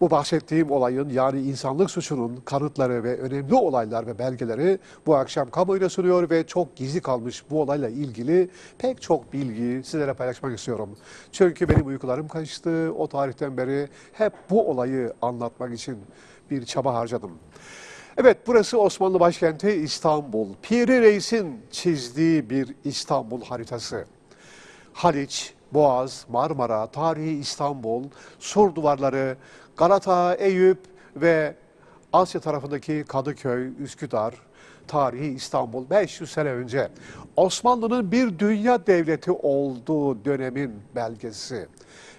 Bu bahsettiğim olayın yani insanlık suçunun kanıtları ve önemli olaylar ve belgeleri bu akşam kamuoyuna sunuyor ve çok gizli kalmış bu olayla ilgili pek çok bilgi sizlere paylaşmak istiyorum. Çünkü benim uykularım kaçtı. O tarihten beri hep bu olayı anlatmak için bir çaba harcadım. Evet burası Osmanlı başkenti İstanbul. Piri Reis'in çizdiği bir İstanbul haritası. Haliç, Boğaz, Marmara, tarihi İstanbul, sur duvarları, Galata, Eyüp ve Asya tarafındaki Kadıköy, Üsküdar, tarihi İstanbul 500 sene önce Osmanlı'nın bir dünya devleti olduğu dönemin belgesi.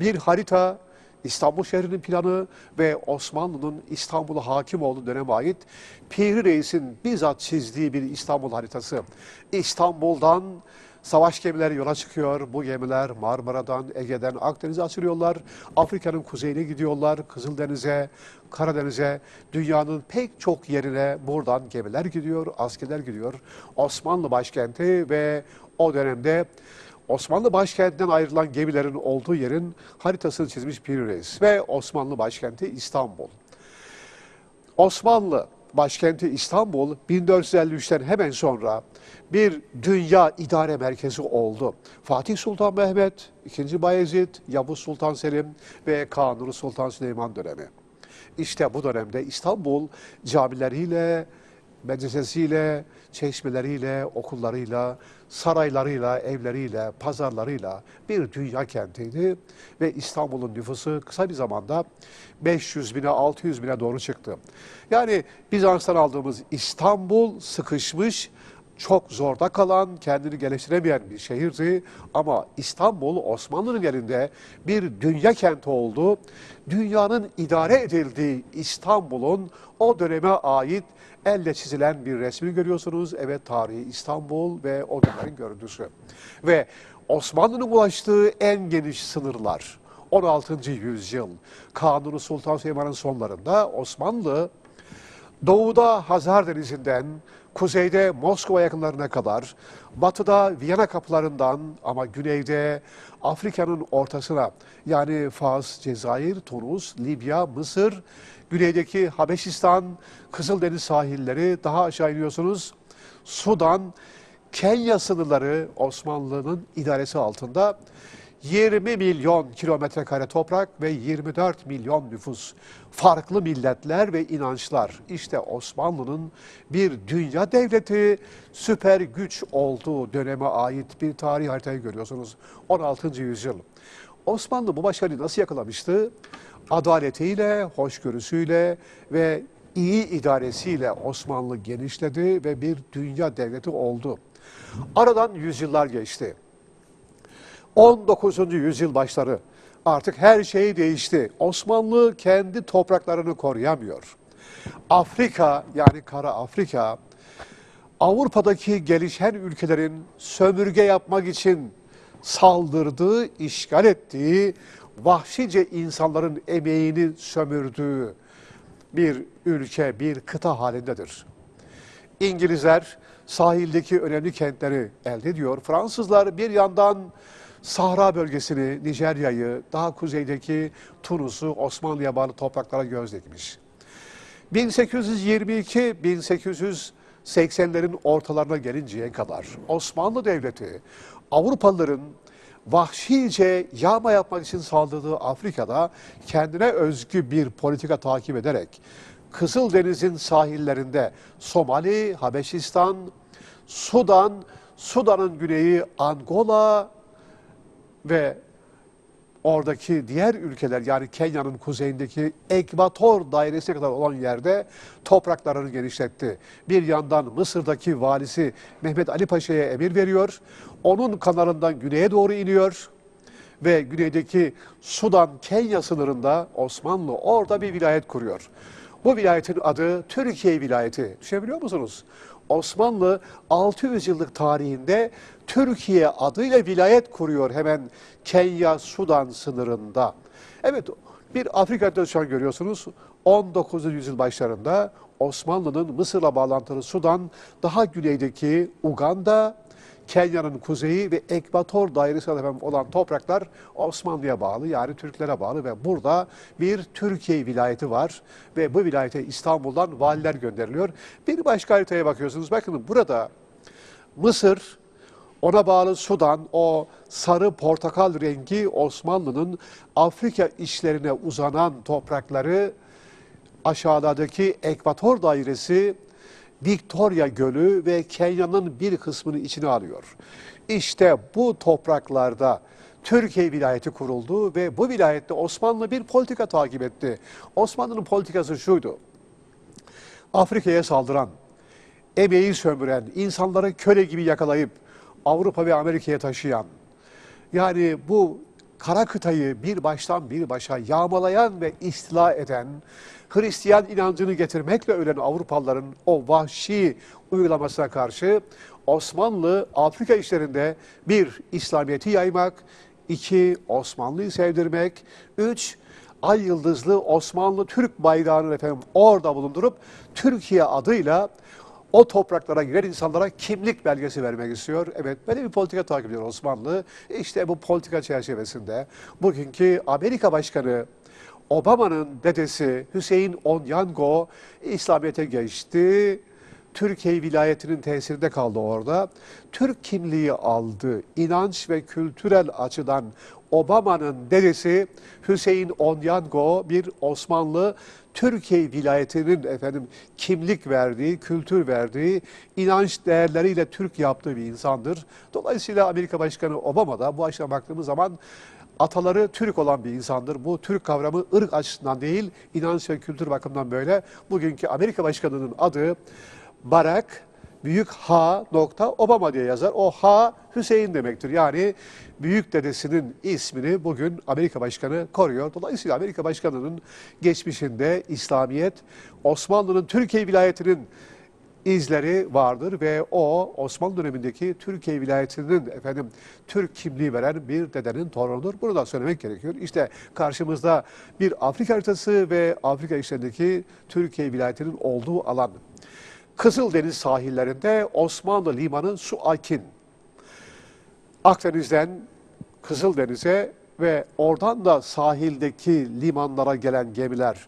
Bir harita, İstanbul şehrinin planı ve Osmanlı'nın İstanbul'a hakim olduğu döneme ait Piri Reis'in bizzat çizdiği bir İstanbul haritası. İstanbul'dan Savaş gemileri yola çıkıyor. Bu gemiler Marmara'dan, Ege'den Akdeniz'e açılıyorlar. Afrika'nın kuzeyine gidiyorlar. Kızıldeniz'e, Karadeniz'e, dünyanın pek çok yerine buradan gemiler gidiyor, askerler gidiyor. Osmanlı başkenti ve o dönemde Osmanlı başkentinden ayrılan gemilerin olduğu yerin haritasını çizmiş Piri Reis ve Osmanlı başkenti İstanbul. Osmanlı başkenti İstanbul 1453'ten hemen sonra bir dünya idare merkezi oldu. Fatih Sultan Mehmet, II. Bayezid, Yavuz Sultan Selim ve Kanuni Sultan Süleyman dönemi. İşte bu dönemde İstanbul camileriyle, medresesiyle, çeşmeleriyle, okullarıyla, saraylarıyla, evleriyle, pazarlarıyla bir dünya kentiydi. Ve İstanbul'un nüfusu kısa bir zamanda 500 bine, 600 bine doğru çıktı. Yani Bizans'tan aldığımız İstanbul sıkışmış, çok zorda kalan, kendini geliştiremeyen bir şehirdi. Ama İstanbul Osmanlı'nın elinde bir dünya kenti oldu. Dünyanın idare edildiği İstanbul'un o döneme ait elle çizilen bir resmi görüyorsunuz. Evet tarihi İstanbul ve o dönemin görüntüsü. Ve Osmanlı'nın ulaştığı en geniş sınırlar. 16. yüzyıl Kanuni Sultan Süleyman'ın sonlarında Osmanlı doğuda Hazar Denizi'nden kuzeyde Moskova yakınlarına kadar, batıda Viyana kapılarından ama güneyde Afrika'nın ortasına yani Fas, Cezayir, Tunus, Libya, Mısır, güneydeki Habeşistan, Kızıldeniz sahilleri daha aşağı iniyorsunuz. Sudan, Kenya sınırları Osmanlı'nın idaresi altında 20 milyon kilometre kare toprak ve 24 milyon nüfus. Farklı milletler ve inançlar. İşte Osmanlı'nın bir dünya devleti, süper güç olduğu döneme ait bir tarih haritayı görüyorsunuz. 16. yüzyıl. Osmanlı bu başarıyı nasıl yakalamıştı? Adaletiyle, hoşgörüsüyle ve iyi idaresiyle Osmanlı genişledi ve bir dünya devleti oldu. Aradan yüzyıllar geçti. 19. yüzyıl başları artık her şey değişti. Osmanlı kendi topraklarını koruyamıyor. Afrika yani Kara Afrika Avrupa'daki gelişen ülkelerin sömürge yapmak için saldırdığı, işgal ettiği, vahşice insanların emeğini sömürdüğü bir ülke, bir kıta halindedir. İngilizler sahildeki önemli kentleri elde ediyor. Fransızlar bir yandan Sahra bölgesini, Nijerya'yı, daha kuzeydeki Tunus'u Osmanlı'ya bağlı topraklara göz dikmiş. 1822-1880'lerin ortalarına gelinceye kadar Osmanlı Devleti Avrupalıların vahşice yağma yapmak için saldırdığı Afrika'da kendine özgü bir politika takip ederek Kızıldeniz'in sahillerinde Somali, Habeşistan, Sudan, Sudan'ın güneyi Angola ve oradaki diğer ülkeler yani Kenya'nın kuzeyindeki ekvator dairesine kadar olan yerde topraklarını genişletti. Bir yandan Mısır'daki valisi Mehmet Ali Paşa'ya emir veriyor. Onun kanalından güneye doğru iniyor ve güneydeki Sudan Kenya sınırında Osmanlı orada bir vilayet kuruyor. Bu vilayetin adı Türkiye vilayeti. Düşünebiliyor musunuz? Osmanlı 600 yıllık tarihinde Türkiye adıyla vilayet kuruyor hemen Kenya Sudan sınırında. Evet bir Afrika an görüyorsunuz 19. yüzyıl başlarında Osmanlı'nın Mısır'la bağlantılı Sudan, daha güneydeki Uganda, Kenya'nın kuzeyi ve Ekvator dairesi olan topraklar Osmanlı'ya bağlı yani Türklere bağlı ve burada bir Türkiye vilayeti var ve bu vilayete İstanbul'dan valiler gönderiliyor. Bir başka haritaya bakıyorsunuz bakın burada Mısır, ona bağlı Sudan, o sarı portakal rengi Osmanlı'nın Afrika işlerine uzanan toprakları aşağıdaki Ekvator dairesi Victoria Gölü ve Kenya'nın bir kısmını içine alıyor. İşte bu topraklarda Türkiye vilayeti kuruldu ve bu vilayette Osmanlı bir politika takip etti. Osmanlı'nın politikası şuydu. Afrika'ya saldıran, emeği sömüren, insanları köle gibi yakalayıp Avrupa ve Amerika'ya taşıyan, yani bu kara kıtayı bir baştan bir başa yağmalayan ve istila eden, Hristiyan inancını getirmekle ölen Avrupalıların o vahşi uygulamasına karşı Osmanlı Afrika işlerinde bir İslamiyet'i yaymak, iki Osmanlı'yı sevdirmek, üç ay yıldızlı Osmanlı Türk bayrağını efendim orada bulundurup Türkiye adıyla o topraklara giren insanlara kimlik belgesi vermek istiyor. Evet böyle bir politika takip ediyor Osmanlı. İşte bu politika çerçevesinde bugünkü Amerika Başkanı Obama'nın dedesi Hüseyin Onyango İslamiyet'e geçti. Türkiye vilayetinin tesirinde kaldı orada. Türk kimliği aldı. İnanç ve kültürel açıdan Obama'nın dedesi Hüseyin Onyango bir Osmanlı Türkiye vilayetinin efendim kimlik verdiği, kültür verdiği, inanç değerleriyle Türk yaptığı bir insandır. Dolayısıyla Amerika Başkanı Obama da bu açıdan baktığımız zaman ataları Türk olan bir insandır. Bu Türk kavramı ırk açısından değil, inanç ve kültür bakımından böyle. Bugünkü Amerika Başkanı'nın adı Barack Büyük H nokta Obama diye yazar. O H Hüseyin demektir. Yani büyük dedesinin ismini bugün Amerika Başkanı koruyor. Dolayısıyla Amerika Başkanı'nın geçmişinde İslamiyet, Osmanlı'nın Türkiye vilayetinin izleri vardır ve o Osmanlı dönemindeki Türkiye vilayetinin efendim Türk kimliği veren bir dedenin torunudur. Bunu da söylemek gerekiyor. İşte karşımızda bir Afrika haritası ve Afrika işlerindeki Türkiye vilayetinin olduğu alan. Kızıldeniz sahillerinde Osmanlı limanı Suakin. Akdeniz'den Kızıldeniz'e ve oradan da sahildeki limanlara gelen gemiler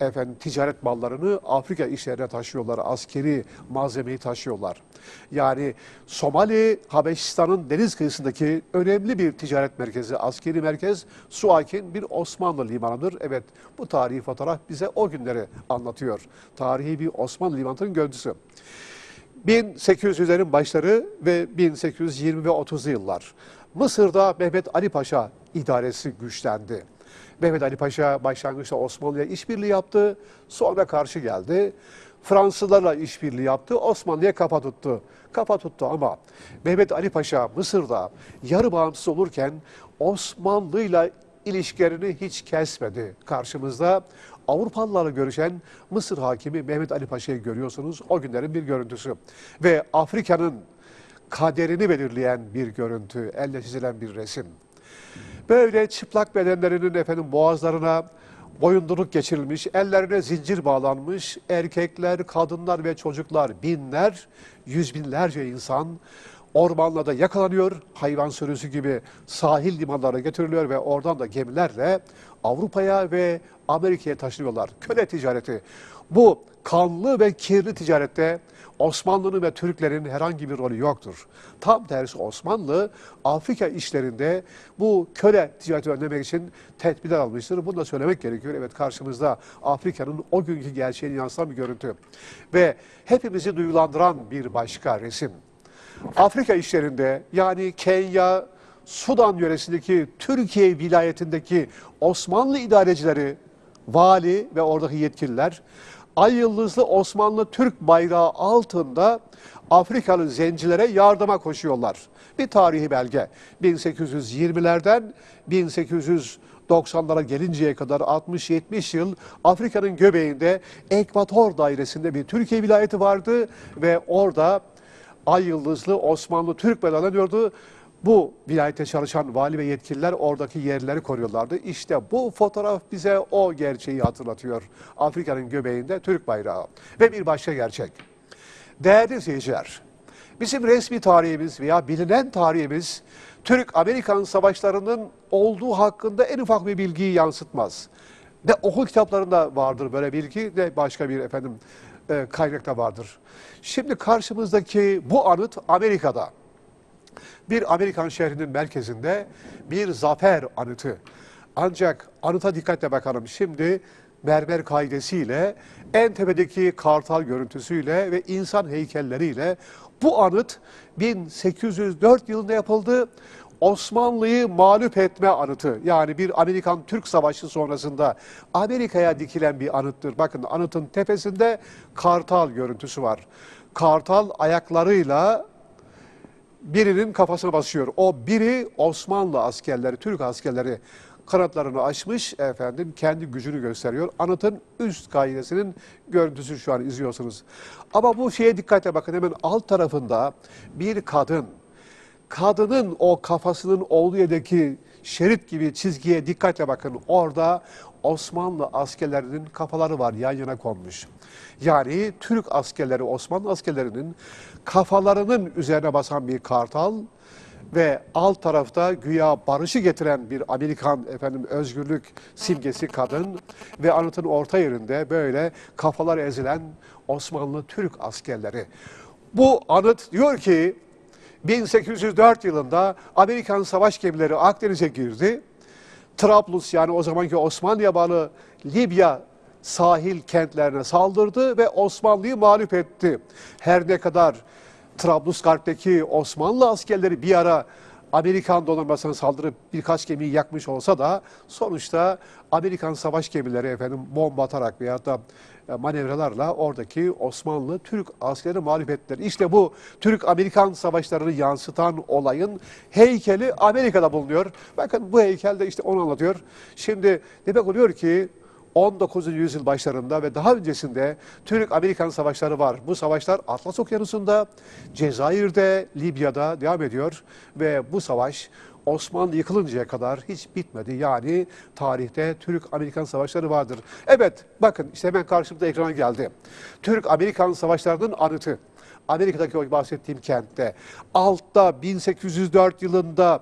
efendim ticaret mallarını Afrika işlerine taşıyorlar, askeri malzemeyi taşıyorlar. Yani Somali, Habeşistan'ın deniz kıyısındaki önemli bir ticaret merkezi, askeri merkez Suakin bir Osmanlı limanıdır. Evet bu tarihi fotoğraf bize o günleri anlatıyor. Tarihi bir Osmanlı limanının görüntüsü. 1800'lerin başları ve 1820 ve 30'lu yıllar. Mısır'da Mehmet Ali Paşa idaresi güçlendi. Mehmet Ali Paşa başlangıçta Osmanlı'ya işbirliği yaptı, sonra karşı geldi. Fransızlarla işbirliği yaptı, Osmanlı'ya kafa tuttu. Kafa tuttu ama Mehmet Ali Paşa Mısır'da yarı bağımsız olurken Osmanlı'yla ilişkilerini hiç kesmedi. Karşımızda Avrupalılarla görüşen Mısır hakimi Mehmet Ali Paşa'yı görüyorsunuz. O günlerin bir görüntüsü. Ve Afrika'nın kaderini belirleyen bir görüntü, elle çizilen bir resim. Böyle çıplak bedenlerinin efendim boğazlarına boyunduruk geçirilmiş, ellerine zincir bağlanmış erkekler, kadınlar ve çocuklar binler, yüz binlerce insan ormanlarda yakalanıyor. Hayvan sürüsü gibi sahil limanlarına getiriliyor ve oradan da gemilerle Avrupa'ya ve Amerika'ya taşınıyorlar. Köle ticareti. Bu kanlı ve kirli ticarette Osmanlı'nın ve Türklerin herhangi bir rolü yoktur. Tam tersi Osmanlı Afrika işlerinde bu köle ticareti önlemek için tedbirler almıştır. Bunu da söylemek gerekiyor. Evet karşımızda Afrika'nın o günkü gerçeğini yansıtan bir görüntü. Ve hepimizi duygulandıran bir başka resim. Afrika işlerinde yani Kenya, Sudan yöresindeki Türkiye vilayetindeki Osmanlı idarecileri, vali ve oradaki yetkililer ay yıldızlı Osmanlı Türk bayrağı altında Afrikalı zencilere yardıma koşuyorlar. Bir tarihi belge. 1820'lerden 1890'lara gelinceye kadar 60-70 yıl Afrika'nın göbeğinde Ekvator dairesinde bir Türkiye vilayeti vardı ve orada ay yıldızlı Osmanlı Türk bayraklanıyordu. Bu vilayete çalışan vali ve yetkililer oradaki yerleri koruyorlardı. İşte bu fotoğraf bize o gerçeği hatırlatıyor. Afrika'nın göbeğinde Türk bayrağı. Ve bir başka gerçek. Değerli seyirciler, Bizim resmi tarihimiz veya bilinen tarihimiz Türk-Amerikan savaşlarının olduğu hakkında en ufak bir bilgiyi yansıtmaz. Ne okul kitaplarında vardır böyle bilgi ne başka bir efendim e, kaynakta vardır. Şimdi karşımızdaki bu anıt Amerika'da. Bir Amerikan şehrinin merkezinde bir zafer anıtı. Ancak anıta dikkatle bakalım. Şimdi mermer kaidesiyle, en tepedeki kartal görüntüsüyle ve insan heykelleriyle bu anıt 1804 yılında yapıldı. Osmanlı'yı mağlup etme anıtı. Yani bir Amerikan-Türk Savaşı sonrasında Amerika'ya dikilen bir anıttır. Bakın anıtın tepesinde kartal görüntüsü var. Kartal ayaklarıyla birinin kafasına basıyor. O biri Osmanlı askerleri, Türk askerleri kanatlarını açmış efendim kendi gücünü gösteriyor. Anıtın üst kaidesinin görüntüsü şu an izliyorsunuz. Ama bu şeye dikkatle bakın hemen alt tarafında bir kadın. Kadının o kafasının olduğu yerdeki şerit gibi çizgiye dikkatle bakın. Orada Osmanlı askerlerinin kafaları var yan yana konmuş. Yani Türk askerleri, Osmanlı askerlerinin kafalarının üzerine basan bir kartal ve alt tarafta güya barışı getiren bir Amerikan efendim özgürlük simgesi kadın ve anıtın orta yerinde böyle kafalar ezilen Osmanlı Türk askerleri. Bu anıt diyor ki 1804 yılında Amerikan savaş gemileri Akdeniz'e girdi. Trablus yani o zamanki Osmanlı'ya bağlı Libya sahil kentlerine saldırdı ve Osmanlı'yı mağlup etti. Her ne kadar Trablusgarp'taki Osmanlı askerleri bir ara Amerikan donanmasına saldırıp birkaç gemiyi yakmış olsa da sonuçta Amerikan savaş gemileri efendim bomba atarak veyahut da e, manevralarla oradaki Osmanlı Türk askerleri mağlup ettiler. İşte bu Türk-Amerikan savaşlarını yansıtan olayın heykeli Amerika'da bulunuyor. Bakın bu heykel de işte onu anlatıyor. Şimdi demek oluyor ki 19. yüzyıl başlarında ve daha öncesinde Türk-Amerikan savaşları var. Bu savaşlar Atlas Okyanusu'nda, Cezayir'de, Libya'da devam ediyor ve bu savaş Osmanlı yıkılıncaya kadar hiç bitmedi. Yani tarihte Türk-Amerikan savaşları vardır. Evet bakın işte hemen karşımda ekrana geldi. Türk-Amerikan savaşlarının anıtı. Amerika'daki o bahsettiğim kentte. Altta 1804 yılında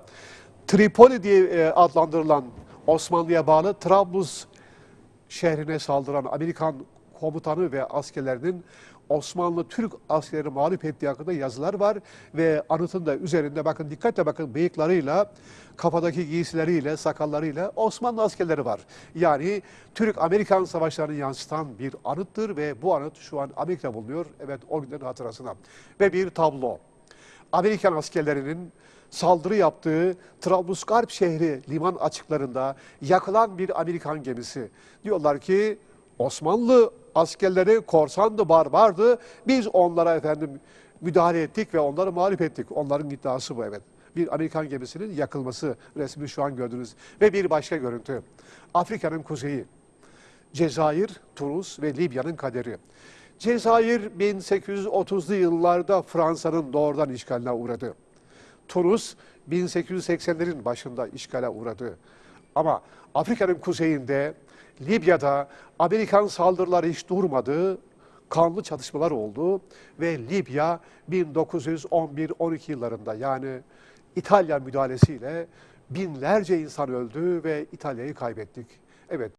Tripoli diye e, adlandırılan Osmanlı'ya bağlı Trablus şehrine saldıran Amerikan komutanı ve askerlerinin Osmanlı Türk askerleri mağlup ettiği hakkında yazılar var ve anıtın da üzerinde bakın dikkatle bakın bıyıklarıyla, kafadaki giysileriyle, sakallarıyla Osmanlı askerleri var. Yani Türk-Amerikan savaşlarını yansıtan bir anıttır ve bu anıt şu an Amerika'da bulunuyor. Evet o günlerin hatırasına. Ve bir tablo. Amerikan askerlerinin saldırı yaptığı Trablusgarp şehri liman açıklarında yakılan bir Amerikan gemisi. Diyorlar ki Osmanlı askerleri korsandı, barbardı. Biz onlara efendim müdahale ettik ve onları mağlup ettik. Onların iddiası bu evet. Bir Amerikan gemisinin yakılması resmi şu an gördünüz. Ve bir başka görüntü. Afrika'nın kuzeyi. Cezayir, Tunus ve Libya'nın kaderi. Cezayir 1830'lu yıllarda Fransa'nın doğrudan işgaline uğradı. Tunus 1880'lerin başında işgale uğradı. Ama Afrika'nın kuzeyinde, Libya'da Amerikan saldırıları hiç durmadı. Kanlı çatışmalar oldu ve Libya 1911-12 yıllarında yani İtalya müdahalesiyle binlerce insan öldü ve İtalya'yı kaybettik. Evet